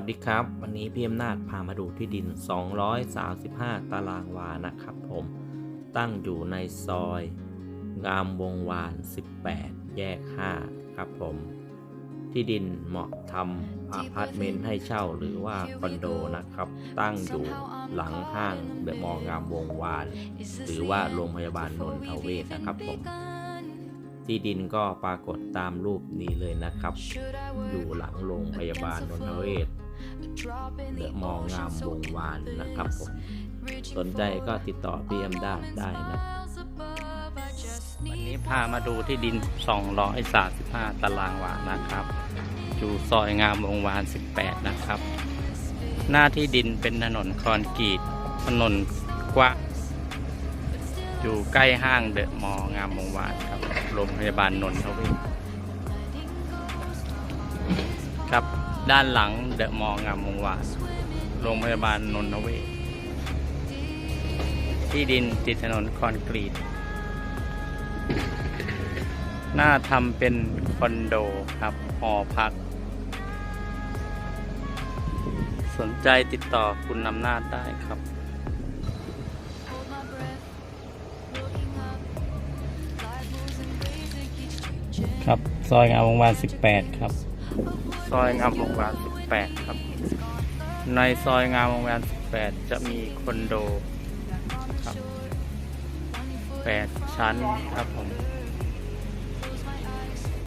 วัสดีครับ วันนี้พี่อำนาจพามาดูที่ดิน 235 ตารางวานะครับผม ตั้งอยู่ในซอย งามวงวาน 18 แยก 5 ครับผม ที่ดินเหมาะทำอาพาร์ตเมนต์ให้เช่าหรือว่าคอนโดนะครับ ตั้งอยู่หลังห้างเดอะมอลล์งามวงวาน หรือว่าโรงพยาบาลนนทเวศนะครับผม ที่ดินก็ปรากฏตามรูปนี้เลยนะครับ อยู่หลังโรงพยาบาลนนทเวศเดอะมอลล์งามวงวานนะครับผม สนใจก็ติดต่อพี่แอมได้ได้นะ วันนี้พามาดูที่ดิน 235 ตารางวานะครับ อยู่ซอยงามวงวาน 18 นะครับ หน้าที่ดินเป็นถนนคอนกรีต ถนนกว้างอยู่ใกล้ห้างเดอะมองามวงวานครับ โรงพยาบาลนนทเวศครับด้านหลังเดอะมอลล์งามวงวานโรงพยาบาลนนทเวศที่ดินติดถนนคอนกรีต หน้าทำเป็นคอนโดครับหอพัก สนใจติดต่อคุณนำนาจได้ครับ ครับ ซอยงามวงวาน 18 ครับ ซอยงามวงวาน 18 ครับ ในซอยงามวงวาน 18 จะมีคอนโดครับ 8 ชั้นครับผม